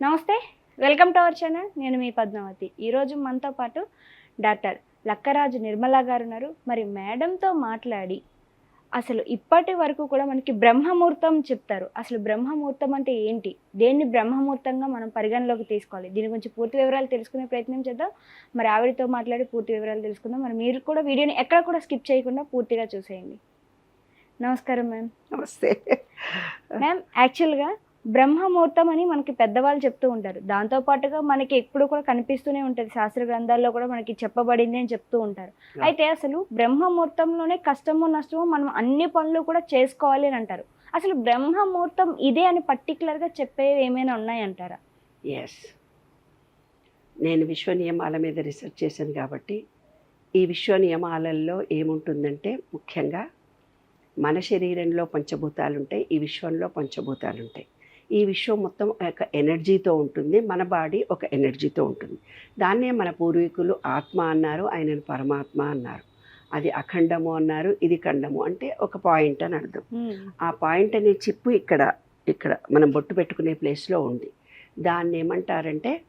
నమస్తే welcome to our channel. నేను మీ పద్మావతి. ఈరోజు మనతో పాటు డాక్టర్ లక్కరాజు నిర్మలా గారు ఉన్నారు. మరి మేడంతో మాట్లాడి అసలు ఇప్పటి వరకు కూడా మనకి బ్రహ్మముహూర్తం చెప్తారు. అసలు బ్రహ్మముహూర్తం అంటే ఏంటి? దేన్ని బ్రహ్మముహూర్తంగా మనం పరిగణలోకి తీసుకోవాలి? దీని గురించి పూర్తి వివరాలు తెలుసుకునే ప్రయత్నం చేద్దాం. మరి ఆవిడతో మాట్లాడి పూర్తి వివరాలు తెలుసుకుందాం. మరి మీరు కూడా వీడియోని ఎక్కడ కూడా స్కిప్ చేయకుండా పూర్తిగా చూసేయండి. నమస్కారం మ్యామ్. నమస్తే. మ్యామ్ యాక్చువల్గా బ్రహ్మముహూర్తం అని మనకి పెద్దవాళ్ళు చెప్తూ ఉంటారు. దాంతో పాటుగా మనకి ఎప్పుడు కూడా కనిపిస్తూనే ఉంటుంది. శాస్త్ర గ్రంథాల్లో కూడా మనకి చెప్పబడింది అని చెప్తూ ఉంటారు. అయితే అసలు బ్రహ్మముహూర్తంలోనే కష్టము నష్టము మనం అన్ని పనులు కూడా చేసుకోవాలి అని అంటారు. అసలు బ్రహ్మముహూర్తం ఇదే అని పర్టికులర్గా చెప్పేవి ఏమైనా ఉన్నాయంటారా ఎస్ నేను విశ్వ నియమాల మీద రీసెర్చ్ చేశాను కాబట్టి ఈ విశ్వ నియమాలలో ఏముంటుందంటే ముఖ్యంగా మన శరీరంలో పంచభూతాలు ఉంటాయి ఈ విశ్వంలో పంచభూతాలు ఉంటాయి ఈ విశ్వం మొత్తం ఒక ఎనర్జీతో ఉంటుంది మన బాడీ ఒక ఎనర్జీతో ఉంటుంది. దాన్నే మన పూర్వీకులు ఆత్మ అన్నారు ఆయనను పరమాత్మ అన్నారు. అది అఖండము అన్నారు ఇది ఖండము అంటే ఒక పాయింట్ అని అర్థం. ఆ పాయింట్ అనే చిప్పు ఇక్కడ ఇక్కడ మనం బొట్టు పెట్టుకునే ప్లేస్లో ఉంది. దాన్ని ఏమంటారంటే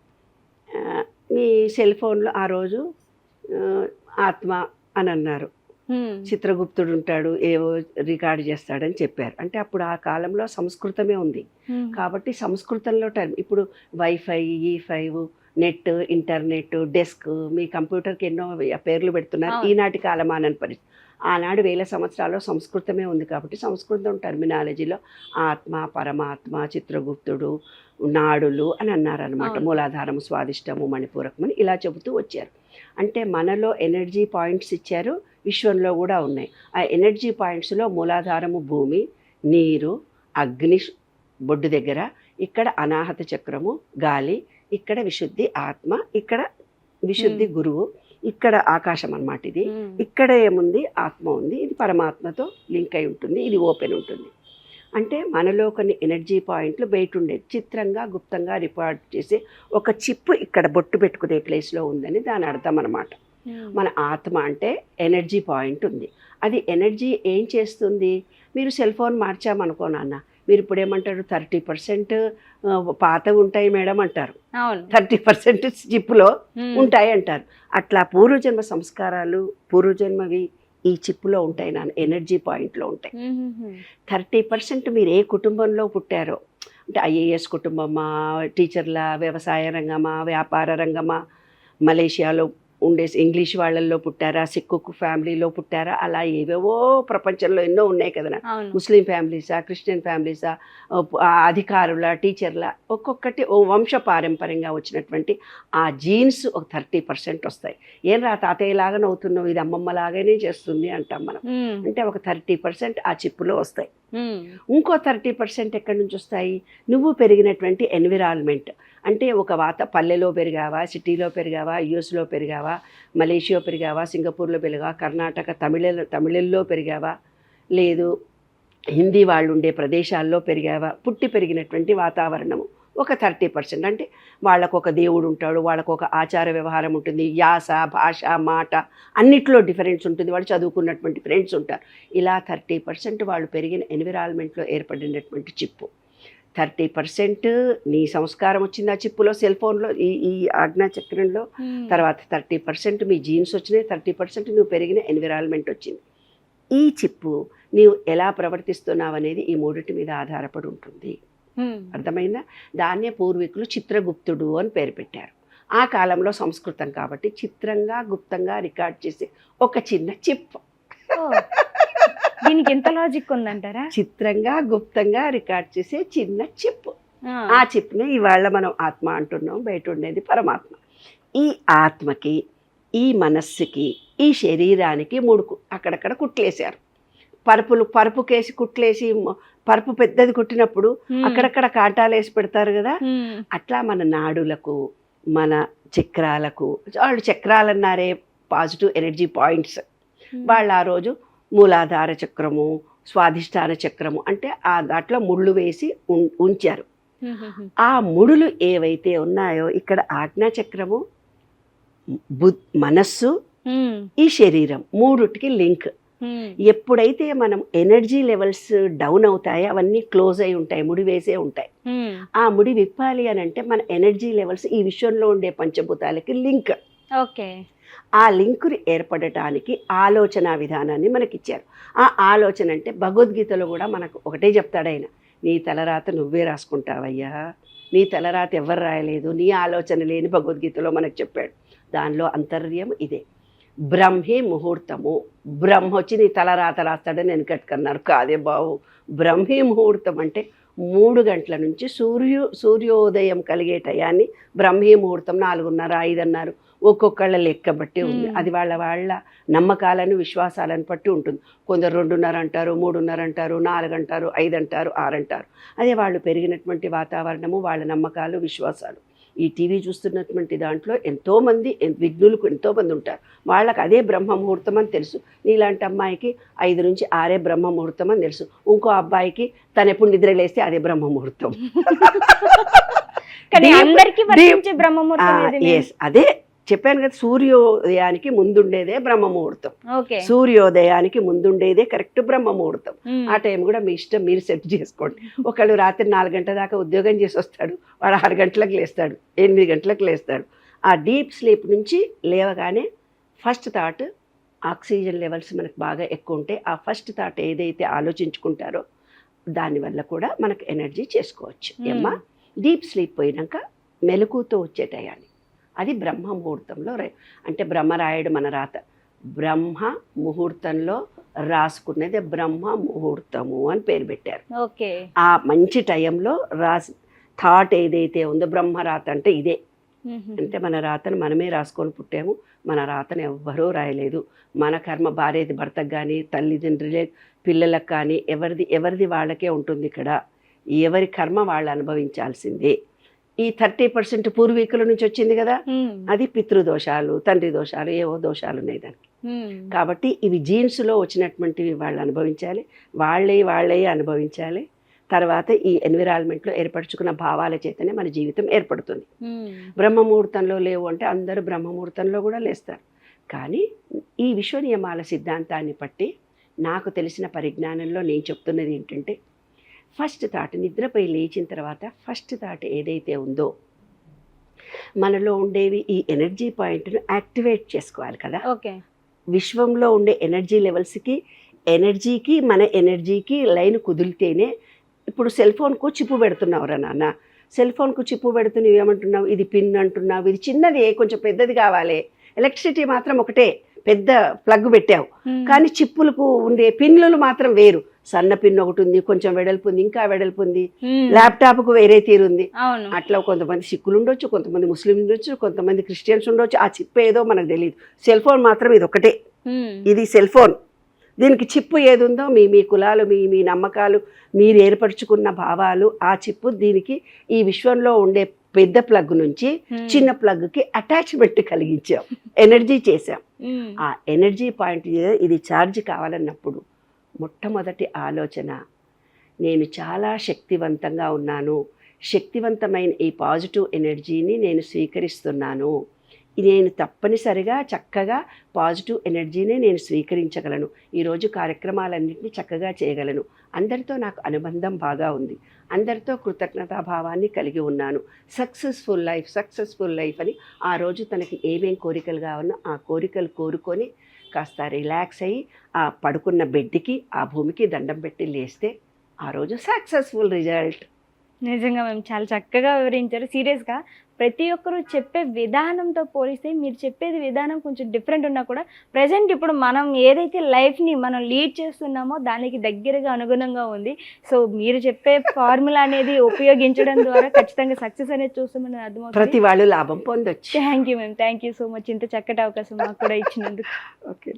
మీ సెల్ ఫోన్లో ఆ రోజు ఆత్మ అని అన్నారు. చిత్రగుప్తుడు ఉంటాడు ఏవో రికార్డ్ చేస్తాడని చెప్పారు. అంటే అప్పుడు ఆ కాలంలో సంస్కృతమే ఉంది. కాబట్టి సంస్కృతంలో టర్మ్ ఇప్పుడు వైఫై ఈ ఫైవ్ నెట్ ఇంటర్నెట్ డెస్క్ మీ కంప్యూటర్కి ఎన్నో పేర్లు పెడుతున్నారు. ఈనాటి కాలమాన పరిస్థితి ఆనాడు వేల సంవత్సరాల్లో సంస్కృతమే ఉంది కాబట్టి సంస్కృతం టర్మినాలజీలో ఆత్మ పరమాత్మ చిత్రగుప్తుడు నాడులు అని అన్నారనమాట అవును. మూలాధారము స్వాదిష్టము మణిపూరకం అని ఇలా చెబుతూ వచ్చారు. అంటే మనలో ఎనర్జీ పాయింట్స్ ఇచ్చారు విశ్వంలో కూడా ఉన్నాయి. ఆ ఎనర్జీ పాయింట్స్లో మూలాధారము భూమి నీరు అగ్ని బొడ్డు దగ్గర ఇక్కడ అనాహత చక్రము గాలి ఇక్కడ విశుద్ధి ఆత్మ ఇక్కడ విశుద్ధి గురువు ఇక్కడ ఆకాశం అన్నమాట ఇది. ఇక్కడ ఏముంది? ఆత్మ ఉంది. ఇది పరమాత్మతో లింక్ అయి ఉంటుంది. ఇది ఓపెన్ ఉంటుంది. అంటే మనలో కొన్ని ఎనర్జీ పాయింట్లు బయట ఉండేది చిత్రంగా గుప్తంగా రికార్డ్ చేసి ఒక చిప్పు ఇక్కడ బొట్టు పెట్టుకునే ప్లేస్లో ఉందని దాని అర్థం అనమాట మన ఆత్మ అంటే ఎనర్జీ పాయింట్ ఉంది. అది ఎనర్జీ ఏం చేస్తుంది? మీరు సెల్ ఫోన్ మార్చామనుకో నాన్న మీరు ఇప్పుడు ఏమంటారు థర్టీ పర్సెంట్ పాతవి ఉంటాయి మేడం అంటారు. థర్టీ పర్సెంట్ చిప్పులో ఉంటాయి అంటారు. అట్లా పూర్వజన్మ సంస్కారాలు పూర్వజన్మవి ఈ చిప్పులో ఉంటాయి నాన్న ఎనర్జీ పాయింట్లో ఉంటాయి. థర్టీ పర్సెంట్ మీరు ఏ కుటుంబంలో పుట్టారో అంటే ఐఏఎస్ కుటుంబమా టీచర్ల వ్యవసాయ రంగమా వ్యాపార రంగమా మలేషియాలో ఉండే ఇంగ్లీష్ వాళ్ళల్లో పుట్టారా సిక్కు ఫ్యామిలీలో పుట్టారా అలా ఏవేవో ప్రపంచంలో ఎన్నో ఉన్నాయి కదా ముస్లిం ఫ్యామిలీసా క్రిస్టియన్ ఫ్యామిలీసా అధికారుల టీచర్ల ఒక్కొక్కటి ఓ వంశ పారంపర్యంగా వచ్చినటువంటి ఆ జీన్స్ ఒక థర్టీ పర్సెంట్ వస్తాయి. ఏం రా తాతయ్యలాగా నవ్వుతున్నావు ఇది అమ్మమ్మ లాగానే చేస్తుంది అంటాం మనం. అంటే ఒక థర్టీ పర్సెంట్ ఆ చిప్పులో వస్తాయి. Hmm. ఇంకో థర్టీ పర్సెంట్ ఎక్కడి నుంచి వస్తాయి? నువ్వు పెరిగినటువంటి ఎన్విరాన్మెంట్. అంటే ఒక వాత పల్లెలో పెరిగావా సిటీలో పెరిగావా యుఎస్లో పెరిగావా మలేషియా పెరిగావా సింగపూర్లో పెరిగావా కర్ణాటక తమిళ తమిళల్లో పెరిగావా? లేదు. హిందీ వాళ్ళు ఉండే ప్రదేశాల్లో పెరిగావా? పుట్టి పెరిగినటువంటి వాతావరణము. ఒక థర్టీ పర్సెంట్. అంటే వాళ్ళకు ఒక దేవుడు ఉంటాడు వాళ్ళకు ఒక ఆచార వ్యవహారం ఉంటుంది యాస భాష మాట అన్నిట్లో డిఫరెన్స్ ఉంటుంది. వాళ్ళు చదువుకున్నటువంటి ఫ్రెండ్స్ ఉంటారు. ఇలా థర్టీ పర్సెంట్ వాళ్ళు పెరిగిన ఎన్విరాన్మెంట్లో ఏర్పడినటువంటి చిప్పు. థర్టీ పర్సెంట్ నీ సంస్కారం వచ్చింది ఆ చిప్పులో సెల్ ఫోన్లో ఈ ఈ చక్రంలో తర్వాత థర్టీ పర్సెంట్ మీ జీన్స్ వచ్చినాయి థర్టీ పర్సెంట్ నువ్వు పెరిగిన ఎన్విరాన్మెంట్ వచ్చింది. ఈ చిప్పు నీవు ఎలా ప్రవర్తిస్తున్నావు అనేది ఈ మూడింటి మీద ఆధారపడి ఉంటుంది. అర్థమైందా? దాన్నే పూర్వీకులు చిత్రగుప్తుడు అని పేరు పెట్టారు. ఆ కాలంలో సంస్కృతం కాబట్టి చిత్రంగా గుప్తంగా రికార్డ్ చేసే ఒక చిన్న చిప్. దీనికి ఎంత లాజిక్ ఉందంటారా? చిత్రంగా గుప్తంగా రికార్డ్ చేసే చిన్న చిప్. ఆ. చిప్ని ఇవాళ మనం ఆత్మ అంటున్నాం బయట ఉండేది పరమాత్మ. ఈ ఆత్మకి ఈ మనస్సుకి ఈ శరీరానికి మూడు అక్కడక్కడ కుట్లేశారు. పరుపులు పరుపుకేసి కుట్లేసి పరుపు పెద్దది కుట్టినప్పుడు. అక్కడక్కడ కాంటాలు వేసి పెడతారు కదా. అట్లా మన నాడులకు మన చక్రాలకు వాళ్ళు చక్రాలు అన్నారే పాజిటివ్ ఎనర్జీ పాయింట్స్ వాళ్ళు ఆ రోజు మూలాధార చక్రము స్వాధిష్టాన చక్రము అంటే ఆ దాంట్లో ముళ్ళు వేసి ఉంచారు. ఆ ముడులు ఏవైతే ఉన్నాయో ఇక్కడ ఆజ్ఞా చక్రము మనస్సు. ఈ శరీరం మూడుటికి లింక్ ఎప్పుడైతే మనం ఎనర్జీ లెవెల్స్ డౌన్ అవుతాయో అవన్నీ క్లోజ్ అయి ఉంటాయి ముడి వేసే ఉంటాయి. ఆ ముడి విప్పాలి అని అంటే మన ఎనర్జీ లెవెల్స్ ఈ విశ్వంలో ఉండే పంచభూతాలకి లింక్. ఓకే. ఆ లింకుని ఏర్పడటానికి ఆలోచన విధానాన్ని మనకిచ్చారు. ఆ ఆలోచన అంటే భగవద్గీతలో కూడా మనకు ఒకటే చెప్తాడు ఆయన నీ తలరాత నువ్వే రాసుకుంటావయ్యా. నీ తలరాత ఎవరు రాయలేదు. నీ ఆలోచన లేని భగవద్గీతలో మనకు చెప్పాడు. దానిలో అంతర్యం ఇదే. బ్రహ్మే ముహూర్తము. బ్రహ్మ వచ్చి నీ తలరాత రాస్తాడని వెనకట్టుకన్నారు కాదే బావు. బ్రహ్మే ముహూర్తం అంటే మూడు గంటల నుంచి సూర్యు సూర్యోదయం కలిగే టయాన్ని బ్రహ్మీ ముహూర్తం నాలుగున్నర ఐదు అన్నారు ఒక్కొక్కళ్ళ లెక్క బట్టి ఉంది. అది వాళ్ళ వాళ్ళ నమ్మకాలను విశ్వాసాలను బట్టి ఉంటుంది. కొందరు రెండున్నర అంటారు మూడున్నర అంటారు నాలుగు అంటారు ఐదు అంటారు ఆరు అంటారు. అదే వాళ్ళు పెరిగినటువంటి వాతావరణము వాళ్ళ నమ్మకాలు విశ్వాసాలు. ఈ టీవీ చూస్తున్నటువంటి దాంట్లో ఎంతోమంది ఎన్- విఘ్నులు ఎంతోమంది ఉంటారు. వాళ్ళకి అదే బ్రహ్మ ముహూర్తం అని తెలుసు. నీలాంటి అమ్మాయికి ఐదు నుంచి ఆరే బ్రహ్మ ముహూర్తం అని తెలుసు. ఇంకో అబ్బాయికి తను ఎప్పుడు నిద్ర లేస్తే అదే బ్రహ్మ ముహూర్తం కానీ అందరికి మేడం? ఎస్ అదే చెప్పాను కదా సూర్యోదయానికి ముందుండేదే బ్రహ్మ ముహూర్తం ఓకే. సూర్యోదయానికి ముందుండేదే కరెక్ట్ బ్రహ్మ ముహూర్తం మ్మ్. ఆ టైం కూడా మీ ఇష్టం మీరు సెట్ చేసుకోండి. ఒకళ్ళు రాత్రి నాలుగు గంటల దాకా ఉద్యోగం చేసి వస్తాడు వాడు ఆరు గంటలకు లేస్తాడు ఎనిమిది గంటలకు లేస్తాడు. ఆ డీప్ స్లీప్ నుంచి లేవగానే ఫస్ట్ థాట్ ఆక్సిజన్ లెవెల్స్ మనకు బాగా ఎక్కువ ఉంటే ఆ ఫస్ట్ థాట్ ఏదైతే ఆలోచించుకుంటారో దానివల్ల కూడా మనకు ఎనర్జీ చేసుకోవచ్చు. మ్మ్. ఏమ్మా? డీప్ స్లీప్ పోయినాక మెలకుతో వచ్చే టయాన్ని. అది బ్రహ్మ ముహూర్తంలో రే అంటే బ్రహ్మ రాయడు మన రాత. బ్రహ్మ ముహూర్తంలో రాసుకునేది బ్రహ్మ ముహూర్తము అని పేరు పెట్టారు. ఓకే. ఆ మంచి టైంలో రాసి థాట్ ఏదైతే ఉందో బ్రహ్మ రాత అంటే ఇదే. అంటే మన రాతను మనమే రాసుకొని పుట్టాము మన రాతను ఎవ్వరూ రాయలేదు. మన కర్మ భార్యది భర్తకు కానీ తల్లిదండ్రులే పిల్లలకు కానీ ఎవరిది ఎవరిది వాళ్ళకే ఉంటుంది ఇక్కడ. ఎవరి కర్మ వాళ్ళు అనుభవించాల్సిందే. ఈ థర్టీ పర్సెంట్ పూర్వీకుల నుంచి వచ్చింది కదా. అది పితృదోషాలు తండ్రి దోషాలు ఏవో దోషాలు ఉన్నాయి దానికి. కాబట్టి ఇవి జీన్స్లో వచ్చినటువంటివి వాళ్ళు అనుభవించాలి వాళ్ళే వాళ్ళే అనుభవించాలి తర్వాత ఈ ఎన్విరాన్మెంట్లో ఏర్పరచుకున్న భావాల చేతనే మన జీవితం ఏర్పడుతుంది మ్మ్. బ్రహ్మముహూర్తంలో లేవు అంటే అందరూ బ్రహ్మముహూర్తంలో కూడా లేస్తారు కానీ ఈ విశ్వ నియమాల సిద్ధాంతాన్ని బట్టి నాకు తెలిసిన పరిజ్ఞానంలో నేను చెప్తున్నది ఏంటంటే ఫస్ట్ థాట్ నిద్రపోయి లేచిన తర్వాత ఫస్ట్ థాట్ ఏదైతే ఉందో మనలో ఉండేవి ఈ ఎనర్జీ పాయింట్ను యాక్టివేట్ చేసుకోవాలి కదా. ఓకే. విశ్వంలో ఉండే ఎనర్జీ లెవెల్స్కి ఎనర్జీకి మన ఎనర్జీకి లైన్ కుదిరితేనే ఇప్పుడు సెల్ ఫోన్కు చిప్పు పెడుతున్నావురా నాన్న. సెల్ ఫోన్కు చిప్పు పెడుతూ నువ్వు ఏమంటున్నావు ఇది పిన్ అంటున్నావు. ఇది చిన్నది కొంచెం పెద్దది కావాలి. ఎలక్ట్రిసిటీ మాత్రం ఒకటే. పెద్ద ప్లగ్ పెట్టావు. కానీ చిప్పులకు ఉండే పిన్నులు మాత్రం వేరు. సన్న పిన్ ఒకటి ఉంది కొంచెం వెడల్పు ఉంది ఇంకా వెడల్పు ఉంది. మ్మ్. ల్యాప్టాప్కు వేరే తీరుంది అట్లా కొంతమంది సిక్కులు ఉండొచ్చు కొంతమంది ముస్లింలు ఉండొచ్చు కొంతమంది క్రిస్టియన్స్ ఉండొచ్చు. ఆ చిప్ ఏదో మనకు తెలియదు సెల్ ఫోన్ మాత్రం ఇది ఒకటే. ఇది సెల్ ఫోన్. దీనికి చిప్పు ఏది ఉందో మీ మీ కులాలు మీ మీ నమ్మకాలు మీరు ఏర్పరచుకున్న భావాలు ఆ చిప్పు దీనికి ఈ విశ్వంలో ఉండే పెద్ద ప్లగ్ నుంచి మ్మ్. చిన్న ప్లగ్కి అటాచ్మెంట్ కలిగించాం ఎనర్జీ చేసాం మ్మ్. ఆ ఎనర్జీ పాయింట్ ఇది ఛార్జ్ కావాలన్నప్పుడు మొట్టమొదటి ఆలోచన నేను చాలా శక్తివంతంగా ఉన్నాను శక్తివంతమైన ఈ పాజిటివ్ ఎనర్జీని నేను స్వీకరిస్తున్నాను ఇది నేను తప్పనిసరిగా చక్కగా పాజిటివ్ ఎనర్జీని నేను స్వీకరించగలను. ఈరోజు కార్యక్రమాలన్నింటినీ చక్కగా చేయగలను. అందరితో నాకు అనుబంధం బాగా ఉంది. అందరితో కృతజ్ఞతాభావాన్ని కలిగి ఉన్నాను. సక్సెస్ఫుల్ లైఫ్ సక్సెస్ఫుల్ లైఫ్ అని ఆ రోజు తనకి ఏమేం కోరికలు కావాలో ఆ కోరికలు కోరుకొని కాస్త రిలాక్స్ అయ్యి ఆ పడుకున్న బెడ్కి ఆ భూమికి దండం పెట్టి లేస్తే ఆ రోజు సక్సెస్ఫుల్ రిజల్ట్. నిజంగా మేము చాలా చక్కగా వివరించారు. సీరియస్గా ప్రతి ఒక్కరు చెప్పే విధానంతో పోలిస్తే మీరు చెప్పేది విధానం కొంచెం డిఫరెంట్ ఉన్నా కూడా ప్రజెంట్ ఇప్పుడు మనం ఏదైతే లైఫ్ని మనం లీడ్ చేస్తున్నామో దానికి దగ్గరగా అనుగుణంగా ఉంది. సో మీరు చెప్పే ఫార్ములా అనేది ఉపయోగించడం ద్వారా ఖచ్చితంగా సక్సెస్ అనేది చూస్తామని అర్థమవుతుంది. ప్రతి వాళ్ళు లాభం పొందొచ్చు. Thank you ma'am thank you so much ఇంత చక్కటి అవకాశం మాకు కూడా ఇచ్చినందుకు. ఓకే